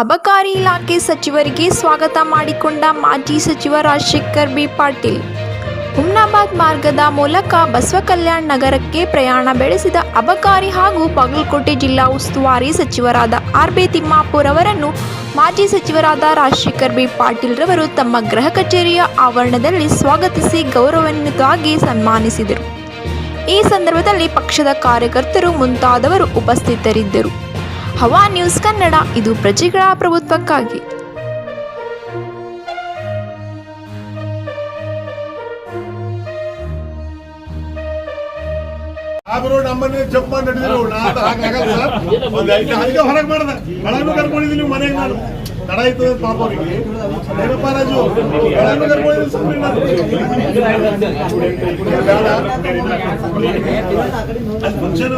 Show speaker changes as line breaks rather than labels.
ಅಬಕಾರಿ ಇಲಾಖೆ ಸಚಿವರಿಗೆ ಸ್ವಾಗತ ಮಾಡಿಕೊಂಡ ಮಾಜಿ ಸಚಿವ ರಾಜಶೇಖರ್ ಬಿ. ಪಾಟೀಲ್. ಹುಮ್ನಾಬಾದ್ ಮಾರ್ಗದ ಮೂಲಕ ಬಸವಕಲ್ಯಾಣ್ ನಗರಕ್ಕೆ ಪ್ರಯಾಣ ಬೆಳೆಸಿದ ಅಬಕಾರಿ ಹಾಗೂ ಬಾಗಲಕೋಟೆ ಜಿಲ್ಲಾ ಉಸ್ತುವಾರಿ ಸಚಿವರಾದ ಆರ್. ಬಿ. ತಿಮ್ಮಾಪುರ್ ಅವರನ್ನು ಮಾಜಿ ಸಚಿವರಾದ ರಾಜಶೇಖರ್ ಬಿ. ಪಾಟೀಲ್ ರವರು ತಮ್ಮ ಗೃಹ ಕಚೇರಿಯ ಆವರಣದಲ್ಲಿ ಸ್ವಾಗತಿಸಿ ಗೌರವಾನ್ವಿತವಾಗಿ ಸನ್ಮಾನಿಸಿದರು. ಈ ಸಂದರ್ಭದಲ್ಲಿ ಪಕ್ಷದ ಕಾರ್ಯಕರ್ತರು ಮುಂತಾದವರು ಉಪಸ್ಥಿತರಿದ್ದರು. ಹವಾ ನ್ಯೂಸ್ ಕನ್ನಡ ಇದು ಪ್ರಜೆಗಳ ಪ್ರಭುತ್ವಕ್ಕಾಗಿ.
ಹೊರಗೆ ಮಾಡ್ದೆ. ಒಳಗೂ ಮನೆಗೆ ನಾನು. ತಡ ಆಯ್ತು ಅಂತ ಪಾಪ ಅವರಿಗೆ ಏನಪ್ಪ ರಾಜು ಒಳಗೂ ಕರ್ಕೊಂಡಿದ್ದೀನಿ ಸುಮ್ಮನೆ ನಾನು ಫಂಕ್ಷನ್